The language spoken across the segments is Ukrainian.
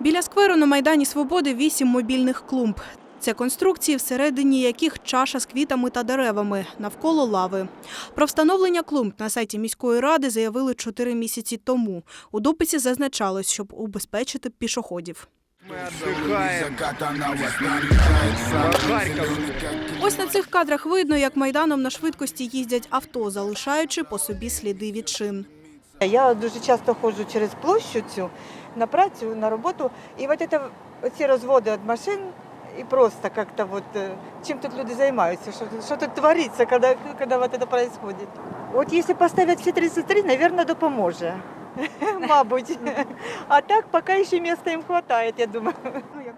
Біля скверу на Майдані Свободи вісім мобільних клумб. Це конструкції, всередині яких чаша з квітами та деревами, навколо лави. Про встановлення клумб на сайті міської ради заявили чотири місяці тому. У дописі зазначалось, щоб убезпечити пішоходів. Ось на цих кадрах видно, як майданом на швидкості їздять авто, залишаючи по собі сліди від шин. Я дуже часто ходжу через площу цю на працю, на роботу, і от це, ці розводи від машин, і просто як-то вот, е, чим тут люди займаються, що, тут- що тут твориться, коли, коли вот это происходит. От якщо поставити всі 33, мабуть, допоможе. Мабуть. А так поки ще місця їм вистачає, я думаю.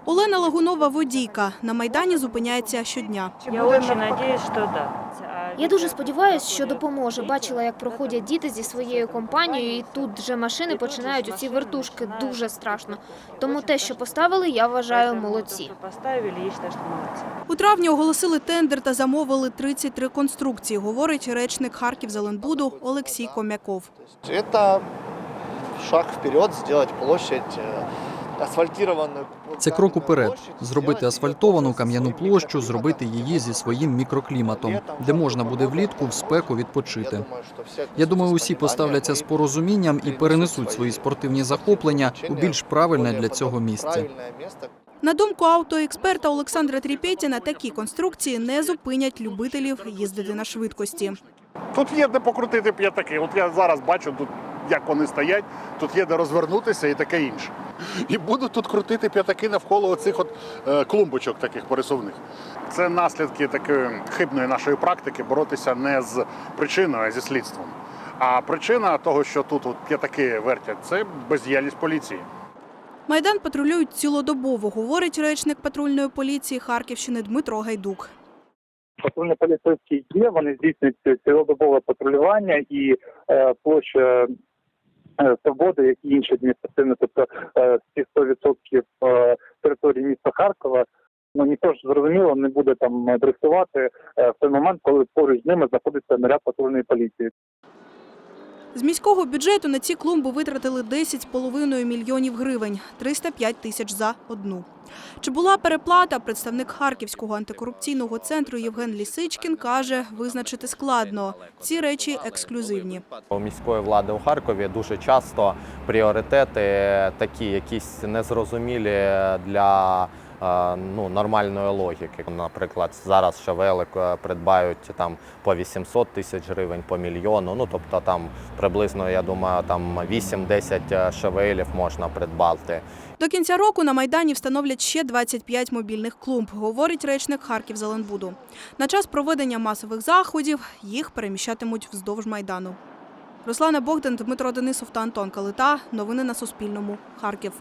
Олена Лагунова водійка. На Майдані зупиняється щодня. Я очень надеюсь, что да. А Я дуже сподіваюся, що допоможе. Бачила, як проходять діти зі своєю компанією, і тут вже машини починають оці вертушки. Дуже страшно. Тому те, що поставили, я вважаю поэтому молодці. то, что Поставили, я считаю, что молодцы. У травні оголосили тендер та замовили 33 конструкції, говорить речник Харків-Зеленбуду Олексій Комяков. Это шаг вперед, сделать площадь э, асфальтированную. це крок уперед зробити асфальтовану кам'яну площу, зробити її зі своїм мікрокліматом, де можна буде влітку в спеку відпочити. Я думаю, усі поставляться з порозумінням і перенесуть свої спортивні захоплення у більш правильне для цього місце. На думку автоексперта Олександра Тріпетіна, такі конструкції не зупинять любителів їздити на швидкості. Тут є де покрутити п'ятаки. От я зараз бачу тут, як вони стоять, тут є де розвернутися і таке інше. І будуть тут крутити п'ятаки навколо оцих от е, клумбочок таких пересувних. Це наслідки такої хибної нашої практики боротися не з причиною, а зі слідством. А причина того, що тут от п'ятаки вертять, це бездіяльність поліції. Майдан патрулюють цілодобово, говорить речник патрульної поліції Харківщини Дмитро Гайдук. Патрульні поліцейські є, вони здійснюють цілодобове патрулювання і е, площа свободи, як і інші адміністративні, тобто е, всі 100% е, території міста Харкова. Ну ніхто ж зрозуміло не буде там дресувати е, в той момент, коли поруч з ними знаходиться наряд патрульної поліції. З міського бюджету на ці клумби витратили 10,5 мільйонів гривень, 305 тисяч за одну. Чи була переплата, представник Харківського антикорупційного центру Євген Лісичкін каже, визначити складно. Ці речі ексклюзивні. У міської влади у Харкові дуже часто пріоритети такі, якісь незрозумілі для ну, нормальної логіки. Наприклад, зараз шавелик е, придбають там по 800 тисяч гривень, по мільйону. Ну тобто там приблизно, я думаю, там 8-10 шавелів можна придбати. До кінця року на Майдані встановлять ще 25 мобільних клумб, говорить речник Харків-Зеленбуду. На час проведення масових заходів їх переміщатимуть вздовж Майдану. Руслана Богдан, Дмитро Денисов та Антон Калита. Новини на Суспільному. Харків.